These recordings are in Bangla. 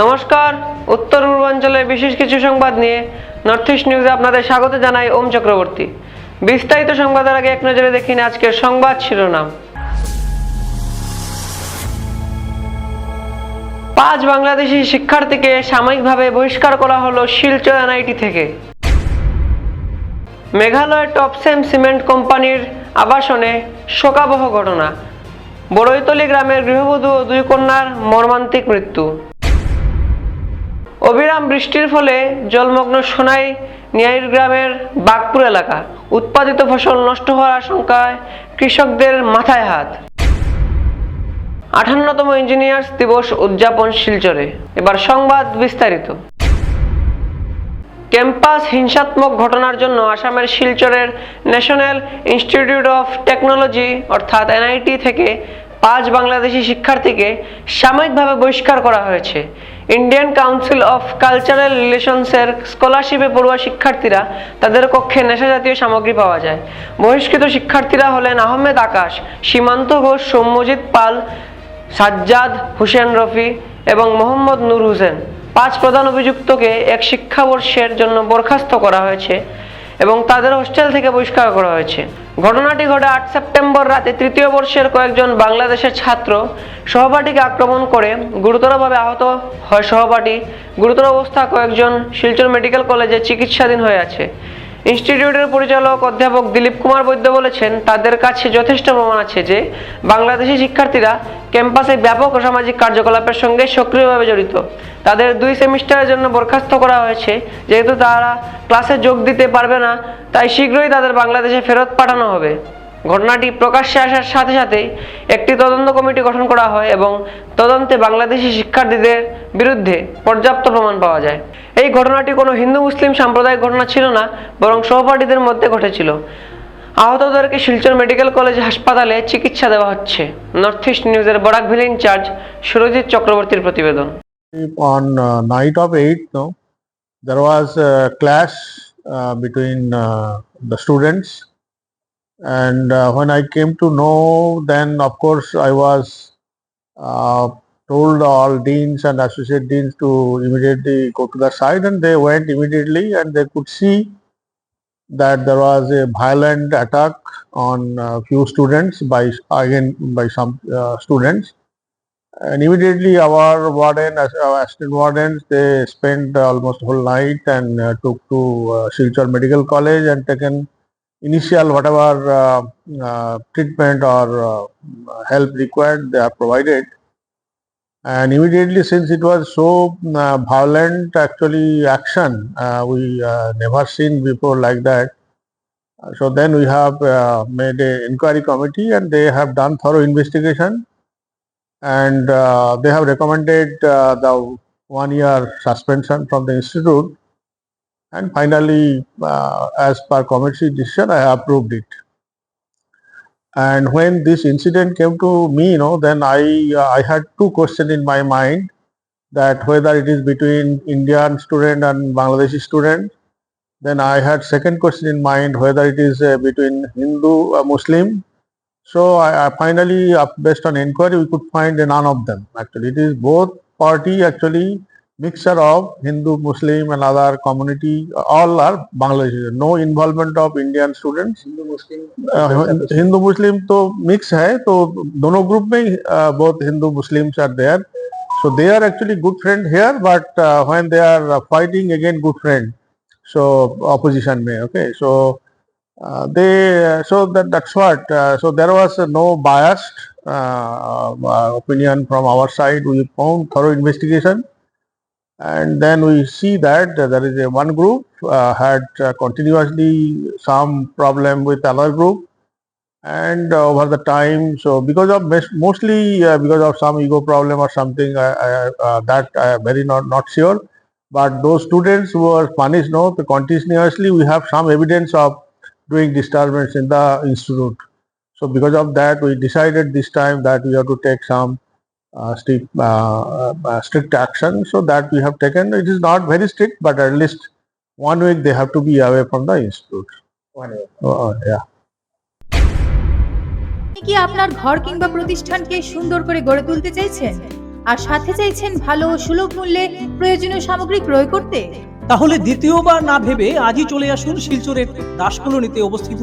নমস্কার। উত্তর পূর্বাঞ্চলের বিশেষ কিছু সংবাদ নিয়ে নর্থ ইস্ট নিউজে আপনাদের স্বাগত জানাই ওম চক্রবর্তী। বিস্তারিত সংবাদের আগে এক নজরে দেখিনি আজকের সংবাদ শিরোনাম। পাঁচ বাংলাদেশি শিক্ষার্থীকে সাময়িকভাবে বহিষ্কার করা হলো শিলচর এনআইটি থেকে। মেঘালয়ের টপসেম সিমেন্ট কোম্পানির আবাসনে শোকাবহ ঘটনা। বড়ইতলি গ্রামের গৃহবধূ ও দুই কন্যার মর্মান্তিক মৃত্যু। অবিরাম বৃষ্টির ফলে জলমগ্ন সোনাই নিয়াইর গ্রামের বাগপুর এলাকা। উৎপাদিত ফসল নষ্ট হওয়ার আশঙ্কায় কৃষকদের মাথায় হাত। আঠান্নতম ইঞ্জিনিয়ার্স দিবস উদযাপন শিলচরে। এবার সংবাদ বিস্তারিত। ক্যাম্পাস হিংসাত্মক ঘটনার জন্য আসামের শিলচরের ন্যাশনাল ইনস্টিটিউট অফ টেকনোলজি, অর্থাৎ এনআইটি থেকে পাঁচ বাংলাদেশি শিক্ষার্থীকে সাময়িকভাবে বহিষ্কার করা হয়েছে। ইন্ডিয়ান কাউন্সিল অফ কালচারাল রিলেশনসের স্কলারশিপে পড়ুয়া শিক্ষার্থীরা তাদের কক্ষে নেশা জাতীয় সামগ্রী পাওয়া যায়। বহিষ্কৃত শিক্ষার্থীরা হলেন আহমেদ আকাশ, সীমান্ত ঘোষ, সৌম্যজিৎ পাল, সাজ্জাদ হুসেন রফি এবং মোহাম্মদ নূর হোসেন। পাঁচ প্রধান অভিযুক্তকে এক শিক্ষাবর্ষের জন্য বরখাস্ত করা হয়েছে। এবং তাদের হোস্টেল থেকে বহিষ্কার করা হয়েছে। ঘটনাটি ঘটে আট সেপ্টেম্বর রাতে তৃতীয় বর্ষের কয়েকজন বাংলাদেশের ছাত্র সহপাঠীকে আক্রমণ করে গুরুতরভাবে আহত হয় সহপাঠী। গুরুতর অবস্থা কয়েকজন শিলচর মেডিকেল কলেজে চিকিৎসাধীন হয়ে আছে। ইনস্টিটিউটের পরিচালক অধ্যাপক দিলীপ কুমার বৈদ্য বলেছেন, তাদের কাছে যথেষ্ট প্রমাণ আছে যে বাংলাদেশি শিক্ষার্থীরা ক্যাম্পাসে ব্যাপক সামাজিক কার্যকলাপের সঙ্গে সক্রিয়ভাবে জড়িত। তাদের দুই সেমিস্টারের জন্য বরখাস্ত করা হয়েছে, যেহেতু তারা ক্লাসে যোগ দিতে পারবে না, তাই শীঘ্রই তাদের বাংলাদেশে ফেরত পাঠানো হবে। ঘটনাটি প্রকাশ্যে আসার সাথে সাথেই একটি তদন্ত কমিটি গঠন করা হয় এবং তদন্তে বাংলাদেশি শিক্ষার্থীদের বিরুদ্ধে পর্যাপ্ত প্রমাণ পাওয়া যায়। এই ঘটনাটি কোনো হিন্দু মুসলিম সাম্প্রদায়িক ঘটনা ছিল না বরং সহপাঠীদের মধ্যে ঘটেছিল। আহতদেরকে শিলচর মেডিকেল কলেজ হাসপাতালে চিকিৎসা দেওয়া হচ্ছে। নর্থ ইস্ট নিউজের বরাক ভিল ইনচার্জ সুরজিৎ চক্রবর্তীর প্রতিবেদন। Uh, night of 8 no there was a clash between the students. And uh, when i came to know then of course i was uh, told all deans and associate deans to immediately go to the site and they went immediately and they could see that there was a violent attack on a few students by again by some uh, students. And immediately our warden, our assistant wardens, they spent almost whole night and uh, took to uh, Silchar Medical College and taken initial whatever uh, uh, treatment or uh, help required they are provided. And immediately since it was so uh, violent actually action, uh, we uh, never seen before like that. So then we have uh, made a inquiry committee and they have done thorough investigation and uh, they have recommended uh, the one year suspension from the institute and finally uh, as per committee decision i approved it. And when this incident came to me you know then i uh, i had two questions in my mind that whether it is between indian student and bangladeshi student. Then i had second question in mind whether it is uh, between hindu uh, muslim. So I, I finally, uh, based on inquiry, we could find none of them. Actually, it is both party actually mixture of Hindu, Muslim, and other community. All are Bangladeshi. No involvement of Indian students. Hindu Muslim Uh, Hindu मुस्लिम तो मिक्स है तो दोनों ग्रुप में both Hindu Muslims are there so they are actually good friend here but uh, when they are uh, fighting again good friend so opposition may okay so uh, they so that that's what uh, so there was uh, no biased uh, uh, opinion from our side we found thorough investigation and then we see that there is a one group uh, had uh, continuously some problem with another group. And uh, over the time so because of mostly uh, because of some ego problem or something I, I, uh, that i am very not not sure. But those students who were punished no the continuously we have some evidence of doing disturbance in the institute. So because of that we decided this time that we have to take some uh, strict, uh, uh, strict action so that we have taken it is not very strict but at least one week they have to be away from the institute one uh, yeah কি আপনার ঘর কিংবা প্রতিষ্ঠানকে সুন্দর করে গড়ে তুলতে চাইছেন আর সাথে চাইছেন ভালো ও সুলভ মূল্যে প্রয়োজনীয় সামগ্রী ক্রয় করতে তাহলে দ্বিতীয়বার না ভেবে আজই চলে আসুন শিলচরের দাসকলোনিতে অবস্থিত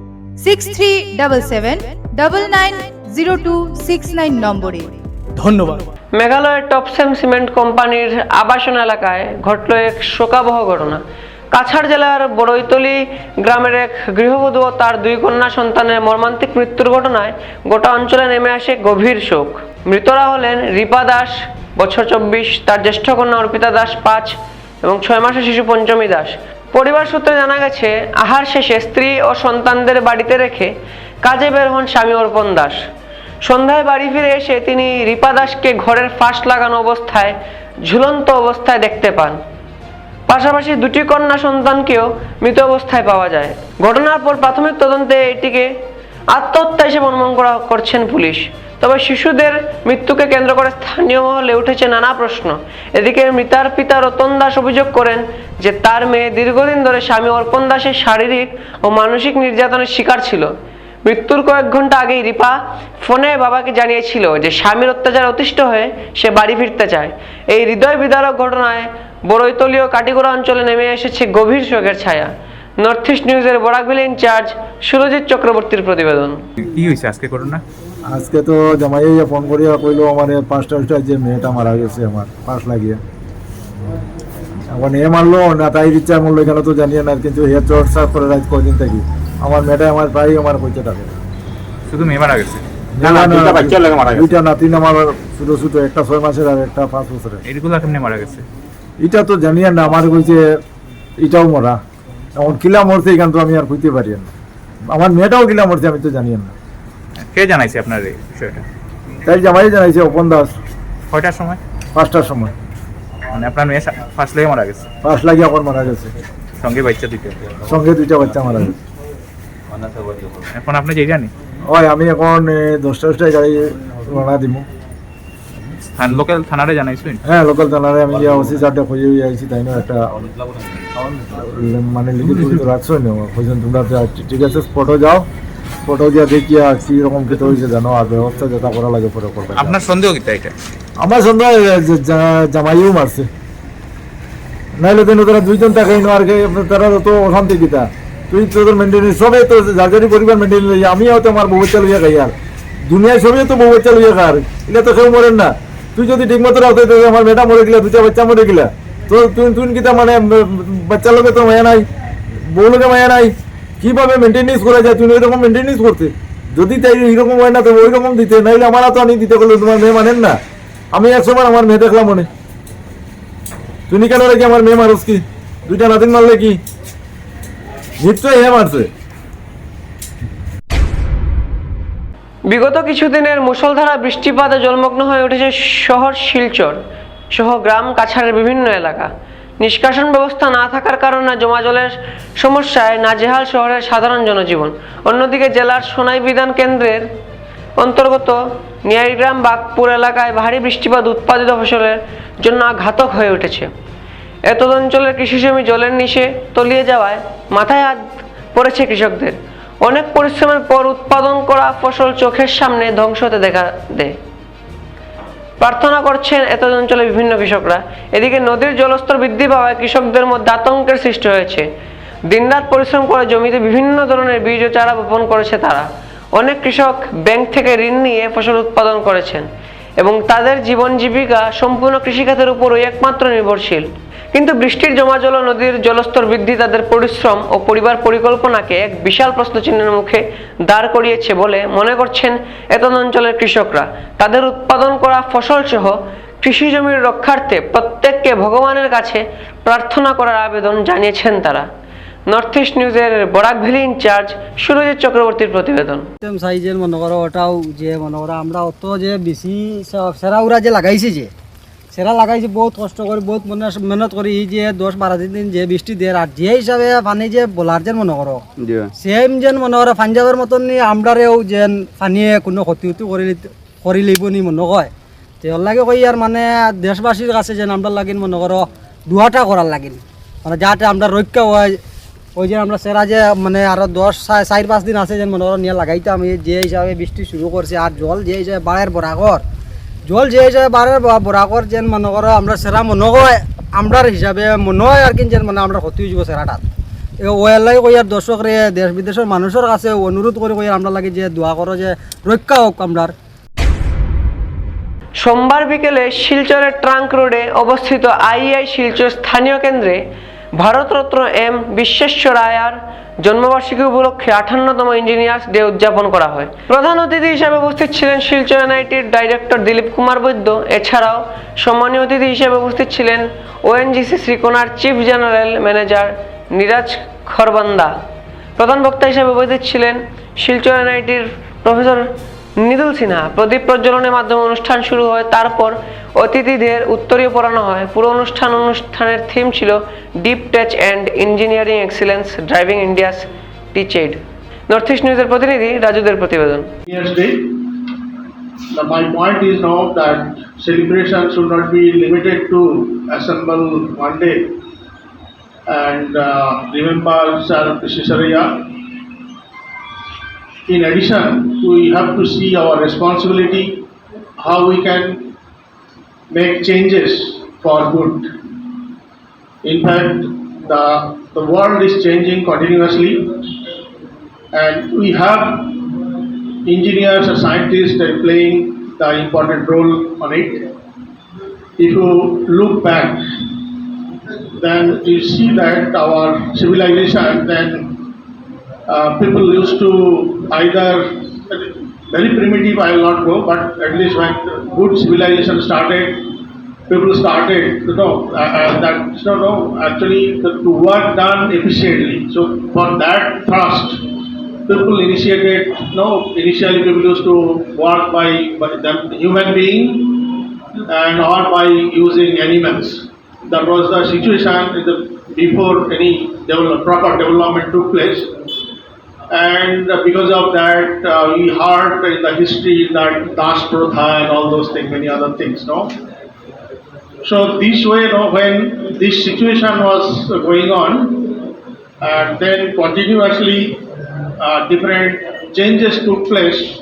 six three double seven double nine zero two six nine নম্বরে। ধন্যবাদ। মেঘালয়ের টপসেম সিমেন্ট কোম্পানির আবাসন এলাকায় ঘটল এক শোকাবহ ঘটনা। কাছাড় জেলার বড়ইতলি গ্রামের এক গৃহবধূ ও তার দুই কন্যা সন্তানের মর্মান্তিক মৃত্যুর ঘটনায় গোটা অঞ্চলে নেমে আসে গভীর শোক। মৃতরা হলেন রিপা দাস বছর চব্বিশ তার জ্যেষ্ঠ কন্যা অর্পিতা দাস পাঁচ এবং ছয় মাসের শিশু পঞ্চমী দাস। পরিবার সূত্রে জানা গেছে, আহার শেষে স্ত্রী ও সন্তানদের বাড়িতে রেখে কাজে বের হন স্বামী অর্পণ দাস। সন্ধ্যায় বাড়ি ফিরে এসে তিনি রিপা দাসকে ঘরের ফাঁস লাগানো অবস্থায়, ঝুলন্ত অবস্থায় দেখতে পান। পাশাপাশি দুটি কন্যা সন্তানকেও মৃত অবস্থায় পাওয়া যায়। ঘটনার পর প্রাথমিক তদন্তে এটিকে আত্মহত্যা হিসেবে অনুমান করা করছেন পুলিশ। তবে শিশুদের মৃত্যুকে কেন্দ্র করে স্থানীয় মহলে উঠেছে নানা প্রশ্ন। এদিকে মৃতার পিতা রতন দাস অভিযোগ করেন যে তার মেয়ে দীর্ঘদিন ধরে স্বামী অর্পণ দাসের শারীরিক ও মানসিক নির্যাতনের শিকার ছিল। মৃত্যুর কয়েক ঘণ্টা আগেই রিপা ফোনে বাবাকে জানিয়েছিল যে স্বামীর অত্যাচার অতিষ্ঠ হয়ে সে বাড়ি ফিরতে চায়। এই হৃদয় বিদারক ঘটনায় বড়ৈতলীয় কাটিগোড়া অঞ্চলে নেমে এসেছে গভীর শোকের ছায়া। নর্থ ইস্ট নিউজের বরাকবিল ইনচার্জ সুরজিৎ চক্রবর্তীর প্রতিবেদন। কি হয়েছে? আজকে ঘটনা? আজকে তো জামাইয়া ফোন করিয়া কইলো আমার পাঁচটা উঠটা যে মেয়েটা মারা গেছে আমার পাশ লাগিয়ে। এখন এ মারলো না তাই ইচ্ছা মরলো এখানে তো জানিয়ে না কিন্তু হে চট সাপ করে রাত কদিন থাকি। আমার মেয়েটা আমার প্রায় আমার কইতে থাকে। শুধু মেয়ে মারা গেছে? না, না, দুইটা নাতিন আমার ছোটো ছোটো একটা ছয় মাসের আর একটা পাঁচ বছরের। কেমনে মারা গেছে? এটা তো জানিয়ে না আমার কইছে এটাও মরা। এখন কিলা মরছে এখান তো আমি আর কইতে পারি না। আমার মেয়েটাও কিলা মরছে আমি তো জানিয়ে না। কে জানাইছে আপনার এই বিষয়টা? তাই জামাই জানাইছে অপন দাস। কয়টার সময়? পাঁচটার সময়। মানে আপনার মেয়ে ফার্স্ট লেগে মারা গেছে? পাঁচ লাগিয়ে আমার মারা গেছে। সঙ্গে বাচ্চা দুটো সঙ্গে দুইটা বাচ্চা মারা গেছে। এখন আপনি যে জানি ওই আমি এখন দশটা দশটায় গাড়ি রওনা দিব লোকাল থানারে জানাইছেন? হ্যাঁ লোকাল থানারে আমি ইয়া ওসি সারটা খুঁজে আইছি তাই না? একটা মানে লিখিত রাখছো না তোমরা ঠিক আছে স্পটও যাও। স্পটও গিয়া দেখিয়া কি রকম খেতে হয়েছে জানো আর ব্যবস্থা যেটা করা লাগে পরে করবে আপনার সন্দেহ কিতা এটা? আমার সন্দেহ জামাইও মারছে। নাইলে তো তারা দুইজন থাকে আর কে তারা তো অশান্তি কিতা। তুই তোদের মেনটেনেন্স সবে তো জাগারি পরিবার মেনটেন লইয়া আমিও তো আমার বউ বাচ্চা লইয়া খাই আর। দুনিয়ায় সবই তো বউ বাচ্চা লইয়া খার এটা তো কেউ মরেন না। তুই যদি ঠিক মতো রাখতে আমার মেয়েটা মরে গেলা দুটা বাচ্চা মরে গেলা। তো তুই তুই কিতা মানে উম, বাচ্চার লোকে তো মায়া নাই বউ লোকে মায়া নাই। কীভাবে মেনটেনেন্স করা যায়? তুমি ওইরকম মেনটেনেন্স করতে। যদি তাই এইরকম হয় না তো ওই রকম দিতে। নাইলে আমার তো আমি দিতে গেলে তোমার মেয়ে মানেন না। আমি একসময় আমার মেয়ে দেখলাম মনে। তুমি কেন রেখে আমার মেয়ে মারস কি? দুইটা নাতিন মারলে কি? নিশ্চয়ই হে মারছে। বিগত কিছুদিনের মুষলধারা বৃষ্টিপাতে জলমগ্ন হয়ে উঠেছে শহর শিলচর সহ গ্রাম কাছাড়ের বিভিন্ন এলাকা। নিষ্কাশন ব্যবস্থা না থাকার কারণে জমা জলের সমস্যায় নাজেহাল শহরের সাধারণ জনজীবন। অন্যদিকে জেলার সোনাই বিধান কেন্দ্রের অন্তর্গত নিয়ারিগ্রাম বাগপুর এলাকায় ভারী বৃষ্টিপাত উৎপাদিত ফসলের জন্য ঘাতক হয়ে উঠেছে। এত অঞ্চলের কৃষি জমি জলের নিচে তলিয়ে যাওয়ায় মাথায় হাত পড়েছে কৃষকদের। অনেক পরিশ্রমের পর উৎপাদন করা ফসল চোখের সামনে ধ্বংস হতে দেখা দেয়। প্রার্থনা করছেন এত অঞ্চলে বিভিন্ন কৃষকরা। এদিকে নদীর জলস্তর বৃদ্ধি পাওয়ায় কৃষকদের মধ্যে আতঙ্কের সৃষ্টি হয়েছে। দিনরাত পরিশ্রম করে জমিতে বিভিন্ন ধরনের বীজ ও চারা বপন করেছে তারা। অনেক কৃষক ব্যাংক থেকে ঋণ নিয়ে ফসল উৎপাদন করেছেন এবং তাদের জীবন জীবিকা সম্পূর্ণ কৃষিখাতের উপরই একমাত্র নির্ভরশীল। কিন্তু বৃষ্টির জমা জল নদীর জলস্তর বৃদ্ধি, তাদের পরিশ্রম ও পরিবার পরিকল্পনাকে এক বিশাল প্রশ্নচিহ্নের মুখে দাঁড় করিয়েছে বলে মনে করছেন এত অঞ্চলের কৃষকরা। তাদের উৎপাদন করা ফসল সহ কৃষি জমির রক্ষার্থে প্রত্যেককে ভগবানের কাছে প্রার্থনা করার আবেদন জানিয়েছেন তারা। নর্থ ইস্ট নিউজের বরাক ভ্যালি ইনচার্জ সুরজিৎ চক্রবর্তীর প্রতিবেদন। সাইজের মনে করো, ওটাও যে মনে করো, আমরা অত যে বেশি সেরা যে লাগাইছি যে সেরা লাগাইছি বহুত কষ্ট করে বহুত মনে মেহনত করি এই যে দশ বারো দিন যে বৃষ্টি দেয় আর যে হিসাবে পানি যে বোলার যেন মনে করো। সেম যেন মনে করো পাঞ্জাবের মতন নি আমরারেও যেন পানিয়ে কোনো ক্ষতি উতি করে করে লিব নি মনে কয়। তে ওর লাগে কই আর মানে দেশবাসীর কাছে যেন আমরা লাগিন মনে করো দুয়াটা করার লাগিন। মানে যাতে আমরা রক্ষা হয় ওই যে আমরা সেরা যে মানে আরও দশ চার পাঁচ দিন আছে যেন মনে করো নিয়ে লাগাইতাম যে হিসাবে বৃষ্টি শুরু করছে আর জল যে হিসাবে বাড়ের বরাকর জল যে হিসাবে বাড়ের বরাকর যেন মনে করো আমরা সেরা মনে হয় আমরার হিসাবে মনে হয় আর কি যেন মানে আমরা ক্ষতি হয়ে যাব সেরাটাত ওয়ালাই কই আর দর্শক রে দেশ বিদেশের মানুষের কাছে অনুরোধ করে কই আমরা লাগে যে দোয়া করো যে রক্ষা হোক আমরার সোমবার বিকেলে শিলচরের ট্রাঙ্ক রোডে অবস্থিত আইআই শিলচর স্থানীয় কেন্দ্রে ভারতরত্ন এম বিশ্বেশ্বর রায়ার জন্মবার্ষিকী উপলক্ষে আঠান্নতম ইঞ্জিনিয়ার্স ডে উদযাপন করা হয়। প্রধান অতিথি হিসেবে উপস্থিত ছিলেন শিলচর এনআইটির ডাইরেক্টর দিলীপ কুমার বৈদ্য। এছাড়াও সম্মানীয় অতিথি হিসেবে উপস্থিত ছিলেন ONGC শ্রীকোনার chief general manager Niraj Kharbanda. প্রধান বক্তা হিসেবে উপস্থিত ছিলেন শিলচর এনআইটির প্রফেসর নিদুল সিনহা প্রদীপ প্রজ্বলনের মাধ্যমে অনুষ্ঠান শুরু হয় তারপর অতিথিদের উত্তরীয় পড়ানো হয়। পুরো অনুষ্ঠান অনুষ্ঠানের থিম ছিল deep tech and engineering excellence driving India's techade north east নিউজের প্রতিনিধি রাজুদের প্রতিবেদন। My point is now that celebration should not be limited to assemble one day. And uh, remember Sir Vishisharaya. In addition, we have to see our responsibility, how we can make changes for good. In fact, the, the world is changing continuously and we have engineers or scientists are playing the important role on it. If you look back, then you see that our civilization then uh, people used to either very primitive I will not go, but at least when good civilization started, people started you know uh, uh, that you know actually the, the work done efficiently. So for that thrust, people initiated no initially people used to work by, by them human being and or by using animals that was the situation in the, before any develop, proper development took place and uh, because of that uh, we heard in the history that das protha and all those things many other things no? So this way know when this situation was uh, going on and then continuously uh, different changes took place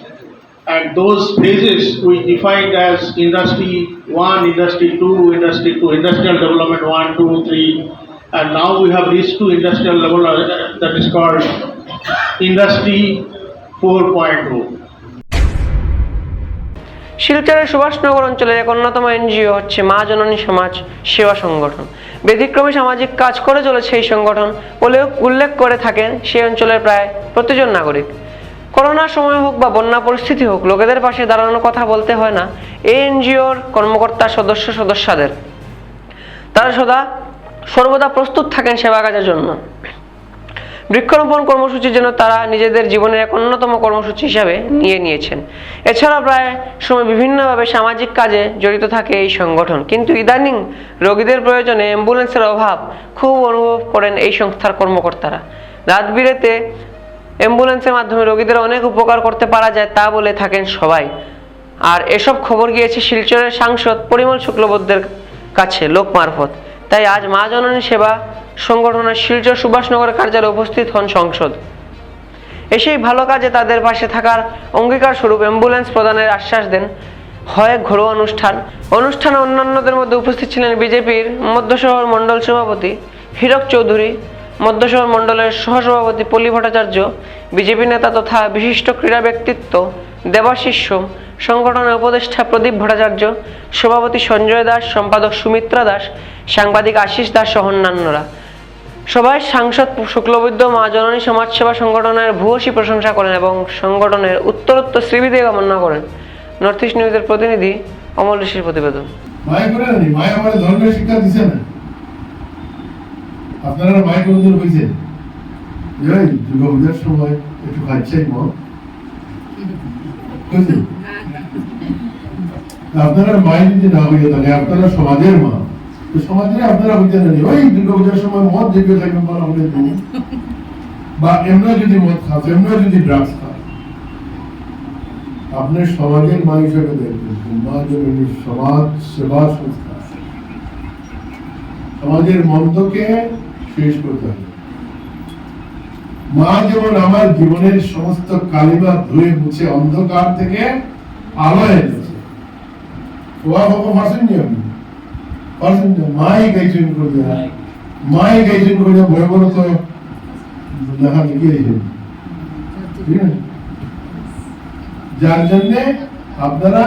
and those phases we defined as industry 1 industry 2 industry 2 industrial development 1 2 3 and now we have reached to industrial level uh, that is called industry oh. 4.0 শিলচরের সুভাষনগর অঞ্চলের এক অন্যতম এনজিও হচ্ছে মা জননী সমাজ সেবা সংগঠন। ব্যতিক্রমী সামাজিক কাজ করে চলেছে এই সংগঠন বলেও উল্লেখ করে থাকেন সেই অঞ্চলের প্রায় প্রতিজন নাগরিক। করোনার সময় হোক বা বন্যা পরিস্থিতি হোক, লোকেদের পাশে দাঁড়ানোর কথা বলতে হয় না, এই এনজিওর কর্মকর্তা সদস্য সদস্যদের। তারা সদা সর্বদা প্রস্তুত থাকেন সেবা কাজের জন্য। বৃক্ষরোপণ কর্মসূচি যেন তারা নিজেদের জীবনের এক অন্যতম কর্মসূচি হিসাবে নিয়ে নিয়েছেন। এছাড়া প্রায় সময় বিভিন্নভাবে সামাজিক কাজে জড়িত থাকে এই সংগঠন। কিন্তু ইদানিং রোগীদের প্রয়োজনে অ্যাম্বুলেন্সের অভাব খুব অনুভব করেন এই সংস্থার কর্মকর্তারা। রাত বিরেতে অ্যাম্বুলেন্সের মাধ্যমে রোগীদের অনেক উপকার করতে পারা যায় তা বলে থাকেন সবাই। আর এসব খবর গিয়েছে শিলচরের সাংসদ পরিমল শুক্লবদ্ধের কাছে, লোক মারফত। তাই আজ মা জননী সেবা সংগঠনের শিলচর সুভাষনগর কার্যালয়ে উপস্থিত হন সংসদ। এসেই ভালো কাজে তাদের পাশে থাকার অঙ্গীকার স্বরূপ অ্যাম্বুলেন্স প্রদানের আশ্বাস দেন হয় ঘরোয়া অনুষ্ঠান। অনুষ্ঠানে অন্যান্যদের মধ্যে উপস্থিত ছিলেন বিজেপির মধ্যশহর মণ্ডল সভাপতি হীরক চৌধুরী, মধ্যশহর মণ্ডলের সহসভাপতি পল্লী ভট্টাচার্য, বিজেপি নেতা তথা বিশিষ্ট ক্রীড়া ব্যক্তিত্ব দেবাশিস সোম, সংগঠনের উপদেষ্টা প্রদীপ ভট্টাচার্য, সভাপতি সঞ্জয় দাস, সম্পাদক সুমিত্রা দাস, সাংবাদিক আশিস দাস সহ অন্যান্যরা। সবাই সাংসদ শুক্লবৈদ্য মা জননী সমাজসেবা সংগঠনের ভূয়সী প্রশংসা করেন এবং সংগঠনের উত্তরোত্তর শ্রীবিধি কামনা করেন। নর্থ ইস্ট নিউজের প্রতিনিধি অমল ঋষির প্রতিবেদন। আপনারা মায় করে দূর হয়েছে যে ওই সময় একটু খাচ্ছে আপনারা মায়ের যদি না হইয়া থাকে আপনারা সমাজের মা। সমাজে আপনারা ওই সময় মদ থাকবেন বলা হবে বা যদি মদ খাস যদি ড্রাগস খাস। সমাজের দেখবেন সমাজ, সেবা সংস্থা সমাজের শেষ করতে হবে। মা যেমন আমার জীবনের সমস্ত কালিমা ধুয়ে মুছে অন্ধকার থেকে আলো এনেছে। ওয়া আপনি? দিয়েছেন যার জন্য আপনারা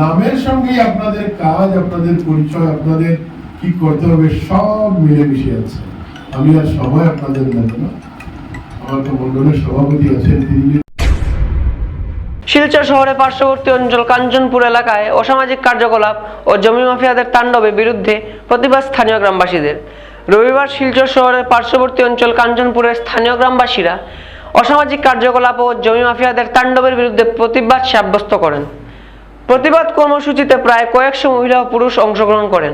নামের সঙ্গেই আপনাদের কাজ, আপনাদের পরিচয়, আপনাদের কি করতে হবে সব মিলেমিশে আছে। আমি আর সময় আপনাদের নেব না। আমার তো মন্ডলের সভাপতি আছেন, তিনি শিলচর শহরের পার্শ্ববর্তী অঞ্চল কাঞ্চনপুর এলাকায় অসামাজিক কার্যকলাপ ও জমি মাফিয়াদের তাণ্ডবের বিরুদ্ধে প্রতিবাদ স্থানীয় গ্রামবাসীদের। রবিবার শিলচর শহরের পার্শ্ববর্তী অঞ্চল কাঞ্চনপুরের স্থানীয় গ্রামবাসীরা অসামাজিক কার্যকলাপ ও জমি মাফিয়াদের তাণ্ডবের বিরুদ্ধে প্রতিবাদ সাব্যস্ত করেন। প্রতিবাদ কর্মসূচিতে প্রায় কয়েকশো মহিলা ও পুরুষ অংশগ্রহণ করেন।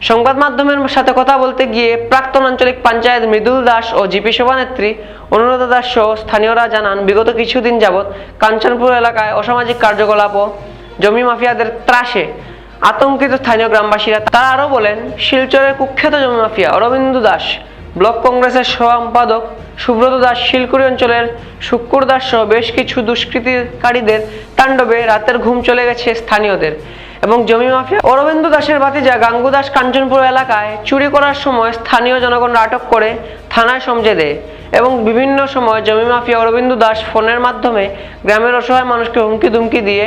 সংবাদ মাধ্যমের সাথে কথা বলতে গিয়ে প্রাক্তন আঞ্চলিক পঞ্চায়েত মৃদুল দাস ও জিপি সভানেত্রী অনুরাধা দাস সহ স্থানীয়রা জানান, বিগত কিছুদিন যাবৎ কাঞ্চনপুর এলাকায় অসামাজিক কার্যকলাপ ও জমি মাফিয়াদের ত্রাসে আতঙ্কিত স্থানীয় গ্রামবাসীরা। তারা আরও বলেন, শিলচরের কুখ্যাত জমি মাফিয়া অরবিন্দু দাস, ব্লক কংগ্রেসের সম্পাদক সুব্রত দাস, শিলকুড়ি অঞ্চলের শুক্কুর দাস সহ বেশ কিছু দুষ্কৃতিকারীদের তাণ্ডবে রাতের ঘুম চলে গেছে স্থানীয়দের। এবং জমি মাফিয়া অরবিন্দ দাসের ভাতিজা গাঙ্গু দাস কাঞ্চনপুর এলাকায় চুরি করার সময় স্থানীয় জনগণ আটক করে থানায় সমঝে দেয় এবং বিভিন্ন সময় জমি মাফিয়া অরবিন্দ দাস ফোনের মাধ্যমে গ্রামের অসহায় মানুষকে হুমকি দুমকি দিয়ে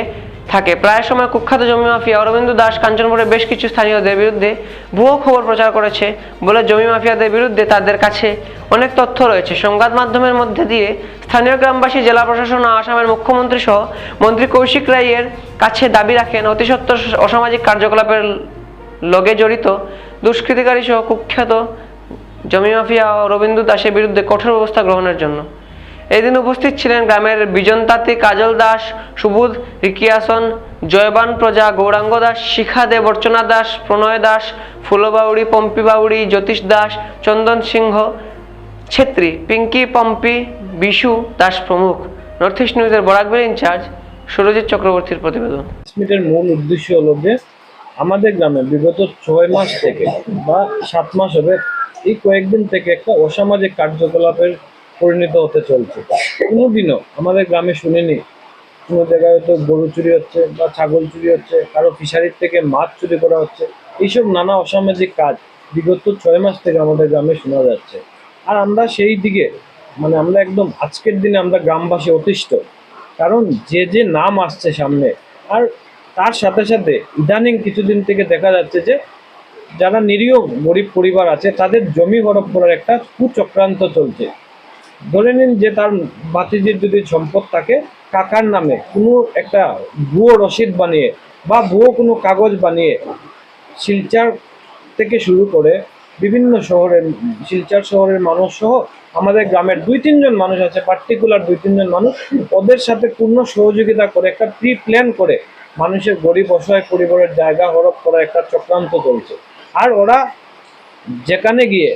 থাকে। প্রায় সময় কুখ্যাত জমি মাফিয়া অরবিন্দু দাস কাঞ্চনপুরের বেশ কিছু স্থানীয়দের বিরুদ্ধে ভুয়ো খবর প্রচার করেছে বলে জমি মাফিয়াদের বিরুদ্ধে তাদের কাছে অনেক তথ্য রয়েছে। সংবাদ মাধ্যমের মধ্যে দিয়ে স্থানীয় গ্রামবাসী, জেলা প্রশাসন ও আসামের মুখ্যমন্ত্রী সহ মন্ত্রী কৌশিক রায়ের কাছে দাবি রাখেন, অতি সত্বর অসামাজিক কার্যকলাপের লগে জড়িত দুষ্কৃতিকারী সহ কুখ্যাত জমি মাফিয়া ও রবীন্দ্র দাসের বিরুদ্ধে কঠোর ব্যবস্থা গ্রহণের জন্য। এদিন উপস্থিত ছিলেন গ্রামের বিজনতাতি কাজল দাস, সুবোধ রিকিয়াসন, জয়বান প্রজা গৌরাঙ্গ দাস, শিখা দেব অর্চনা দাস, প্রণয় দাস, ফুলবাউড়ি পম্পি বাউড়ি জ্যোতিষ দাস, চন্দন সিংহ, ছেত্রী, পিঙ্কি, পম্পি, বিশু দাস প্রমুখ। নর্থ ইস্ট নিউজের বরাকবেল ইনচার্জ সুরজিৎ চক্রবর্তীর প্রতিবেদন। মিটের মূল উদ্দেশ্য হলো যে, আমাদের গ্রামে বিগত ছয় মাস থেকে বা সাত মাস হবে এই কয়েকদিন থেকে একটা অসামাজিক কার্যকলাপের পরিণত হতে চলছে। কোনোদিনও আমাদের গ্রামে শুনিনি। কোনো জায়গায় হয়তো গরু চুরি হচ্ছে বা ছাগল চুরি হচ্ছে, কারও ফিশারির থেকে মাছ চুরি করা হচ্ছে। এইসব নানা অসামাজিক কাজ বিগত ছয় মাস থেকে আমাদের গ্রামে শোনা যাচ্ছে। আর আমরা সেই দিকে মানে আমরা একদম আজকের দিনে আমরা গ্রামবাসী অতিষ্ঠ। কারণ যে যে নাম আসছে সামনে, আর তার সাথে সাথে ইদানিং কিছুদিন থেকে দেখা যাচ্ছে যে, যারা নিরীহ গরিব পরিবার আছে, তাদের জমি হরপ করার একটা কুচক্রান্ত চলছে। ধরে নিন যে তার বাতিজির যদি সম্পদ থাকে, কাকার নামে কোনো একটা ভুয়ো রসিদ বানিয়ে বা ভুয়ো কোনো কাগজ বানিয়ে শিলচার থেকে শুরু করে বিভিন্ন শহরের, শিলচার শহরের মানুষ সহ আমাদের গ্রামের দুই তিনজন মানুষ আছে পার্টিকুলার দুই তিনজন মানুষ, ওদের সাথে পূর্ণ সহযোগিতা করে একটা প্রি প্ল্যান করে মানুষের গরিব অসহায় পরিবারের জায়গা হরপ করা একটা চক্রান্ত চলছে আর ওরা যেখানে গিয়ে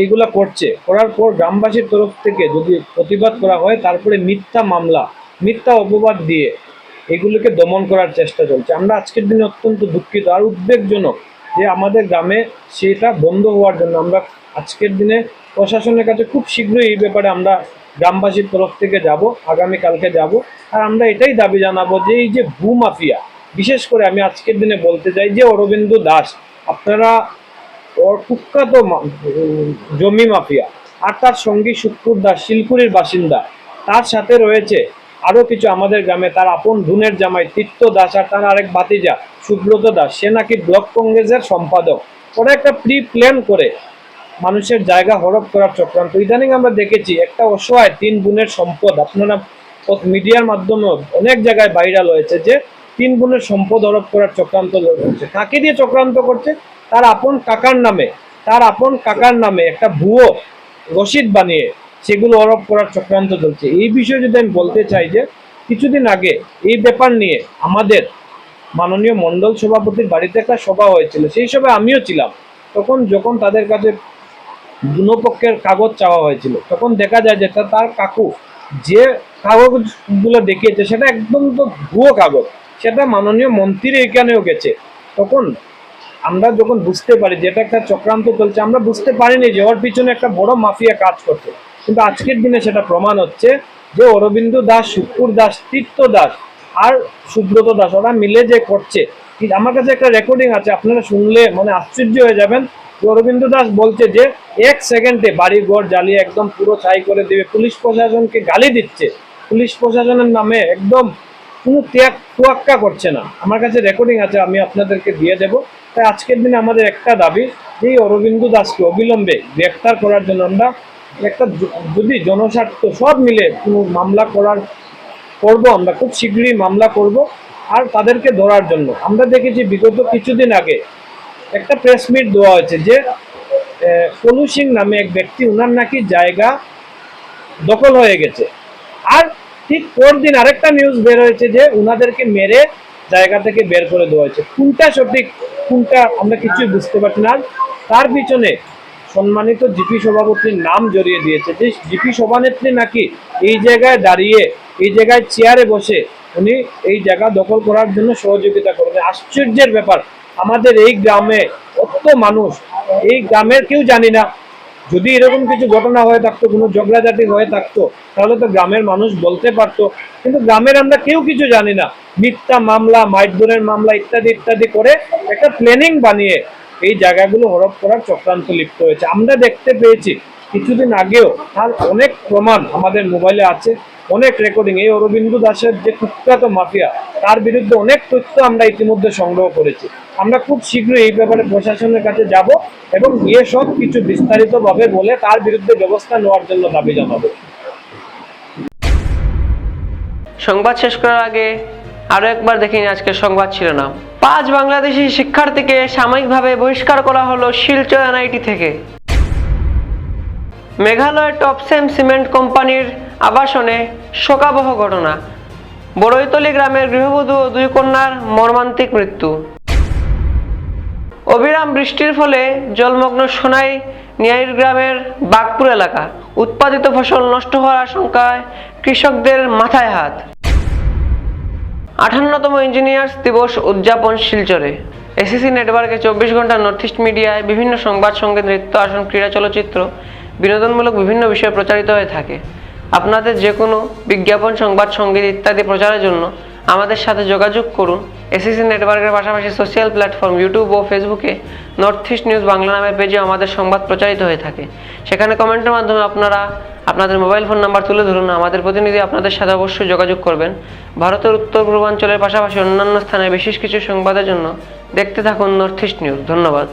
এইগুলা করছে, করার পর গ্রামবাসীর তরফ থেকে যদি প্রতিবাদ করা হয়, তারপরে মিথ্যা মামলা, মিথ্যা অপবাদ দিয়ে এগুলোকে দমন করার চেষ্টা চলছে। আমরা আজকের দিনে অত্যন্ত দুঃখিত আর উদ্বেগজনক যে আমাদের গ্রামে সেটা বন্ধ হওয়ার জন্য আমরা আজকের দিনে প্রশাসনের কাছে খুব শীঘ্রই এই ব্যাপারে আমরা গ্রামবাসীর তরফ থেকে যাব আগামী কালকে যাব। আর আমরা এটাই দাবি জানাব যে এই যে ভূ মাফিয়া বিশেষ করে আমি আজকের দিনে বলতে চাই যে অরবিন্দু দাস, আপনারা ওর কুখ্যাত জমি মাফিয়া। আর তার সঙ্গী শুক্কুর দাস শিলকুড়ির বাসিন্দা। তার সাথে রয়েছে আরও কিছু আমাদের গ্রামে। তার আপন ধুনের জামাই তীর্থ দাস আর তার আরেক ভাতিজা সুব্রত দাস। সে নাকি ব্লক কংগ্রেসের সম্পাদক। ওরা একটা প্রি প্ল্যান করে মানুষের জায়গা হরপ করার চক্রান্ত। ইদানিং আমরা দেখেছি একটা অসহায় তিন বোনের সম্পদ। আপনারা মিডিয়ার মাধ্যমে অনেক জায়গায় ভাইরাল হয়েছে যে তিন বোনের সম্পদ হরপ করার চক্রান্ত করছে কাকে দিয়ে চক্রান্ত করছে? তার আপন কাকার নামে, তার আপন কাকার নামে একটা ভুয়ো রসিদ বানিয়ে সেগুলো অরোপ করার চক্রান্ত চলছে। এই বিষয়ে যদি আমি বলতে চাই যে, কিছুদিন আগে এই ব্যাপার নিয়ে আমাদের মাননীয় মণ্ডল সভাপতির বাড়িতে একটা সভা হয়েছিল। সেই সভায় আমিও ছিলাম। তখন যখন তাদের কাছে দুপক্ষের কাগজ চাওয়া হয়েছিল, তখন দেখা যায় যে তার কাকু যে কাগজগুলো দেখিয়েছে, সেটা একদম তো ভুয়ো কাগজ। সেটা মাননীয় মন্ত্রীর এখানেও গেছে। তখন আমরা যখন বুঝতে পারি যে এটা একটা চক্রান্ত চলছে, আমরা বুঝতে পারিনি যে ওর পিছনে একটা বড় মাফিয়া কাজ করছে। কিন্তু আজকের দিনে সেটা প্রমাণ হচ্ছে যে অরবিন্দু দাস শুকুর দাস তীর্থ দাস আর সুব্রত দাস, ওরা মিলে যে করছে। আমার কাছে একটা রেকর্ডিং আছে, আপনারা শুনলে মানে আশ্চর্য হয়ে যাবেন অরবিন্দু দাস বলছে যে এক সেকেন্ডে বাড়ি ঘর জ্বালিয়ে একদম পুরো ছাই করে দেবে। পুলিশ প্রশাসনকে গালি দিচ্ছে। পুলিশ প্রশাসনের নামে একদম কোনো ত্যাগ তোয়াক্কা করছে না। আমার কাছে রেকর্ডিং আছে, আমি আপনাদেরকে দিয়ে দেব। তাই আজকের দিনে আমাদের একটা দাবি, যে অরবিন্দু দাসকে অবিলম্বে গ্রেপ্তার করার জন্য আমরা একটা যদি জনস্বার্থ সব মিলে কোনো মামলা করার, করব আমরা, খুব শীঘ্রই মামলা করব আর তাদেরকে ধরার জন্য। আমরা দেখেছি বিগত কিছুদিন আগে একটা প্রেস মিট দেওয়া হয়েছে যে পলু সিং নামে এক ব্যক্তি ওনার নাকি জায়গা দখল হয়ে গেছে। আর ঠিক পরদিন আরেকটা নিউজ বের হয়েছে যে, উনাদেরকে মেরে জায়গা থেকে বের করে দেওয়া হয়েছে। কোনটা সঠিক কোনটা আমরা কিছুই বুঝতে পারছি না। তার পিছনে সম্মানিত জিপি সভাপতির নাম জড়িয়ে দিয়েছে। যে জিপি সভানেত্রী নাকি এই জায়গায় দাঁড়িয়ে, এই জায়গায় চেয়ারে বসে উনি এই জায়গা দখল করার জন্য সহযোগিতা করবেন। আশ্চর্যের ব্যাপার, আমাদের এই গ্রামে কত মানুষ, এই গ্রামের কেউ জানি না। যদি এরকম কিছু ঘটনা হয়ে থাকতো, কোনো ঝগড়াঝাটি হয়ে থাকতো, তাহলে তো গ্রামের মানুষ বলতে পারতো। কিন্তু গ্রামের আমরা কেউ কিছু জানি না। মিথ্যা মামলা মাইটদুরের মামলা ইত্যাদি ইত্যাদি করে একটা প্ল্যানিং বানিয়ে এই জায়গাগুলো হরপ করার চক্রান্ত লিপ্ত হয়েছে। আমরা দেখতে পেয়েছি, কিছুদিন আগেও তার অনেক প্রমাণ আমাদের মোবাইলে আছে, অনেক রেকর্ডিং এই অরবিন্দু দাসের যে কুখ্যাত মাফিয়া, তার বিরুদ্ধে অনেক তথ্য আমরা ইতিমধ্যে সংগ্রহ করেছি। আমরা খুব শীঘ্রই এই ব্যাপারে প্রশাসনের কাছে যাব এবং গিয়ে সব কিছু বিস্তারিতভাবে বলে তার বিরুদ্ধে ব্যবস্থা নেওয়ার জন্য দাবি জানাব। সংবাদ শেষ করার আগে আরও একবার দেখে নিন আজকের সংবাদ শিরোনাম। পাঁচ বাংলাদেশি শিক্ষার্থীকে সাময়িকভাবে বহিষ্কার করা হলো শিলচর এনআইটি থেকে। মেঘালয়ের টপসেম সিমেন্ট কোম্পানির আবাসনে শোকাবহ ঘটনা। বড়ইতলি গ্রামের গৃহবধূ ও দুই কন্যার মর্মান্তিক মৃত্যু। অবিরাম বৃষ্টির ফলে জলমগ্ন সোনাই নিয়াইর গ্রামের বাগপুর এলাকা উৎপাদিত ফসল নষ্ট হওয়ার আশঙ্কায় কৃষকদের মাথায় হাত। আঠান্নতম ইঞ্জিনিয়ার্স দিবস উদযাপন শিলচরে। এসিসি নেটওয়ার্কে চব্বিশ ঘণ্টা নর্থ ইস্ট মিডিয়ায় বিভিন্ন সংবাদ সংগীত নৃত্য, আসন, ক্রীড়া, চলচ্চিত্র, বিনোদনমূলক বিভিন্ন বিষয় প্রচারিত হয়ে থাকে। আপনাদের যে কোনো বিজ্ঞাপন, সংবাদ, সংগীত ইত্যাদি প্রচারের জন্য আমাদের সাথে যোগাযোগ করুন। এসিসি নেটওয়ার্কের পাশাপাশি সোশ্যাল প্ল্যাটফর্ম ইউটিউব ও ফেসবুকে নর্থ ইস্ট নিউজ বাংলা নামের পেজে আমাদের সংবাদ প্রচারিত হয়ে থাকে। সেখানে কমেন্টের মাধ্যমে আপনারা আপনাদের মোবাইল ফোন নাম্বার তুলে ধরুন। আমাদের প্রতিনিধি আপনাদের সাথে অবশ্যই যোগাযোগ করবেন। ভারতের উত্তর পূর্বাঞ্চলের পাশাপাশি অন্যান্য স্থানে বিশেষ কিছু সংবাদের জন্য দেখতে থাকুন নর্থ ইস্ট নিউজ ধন্যবাদ।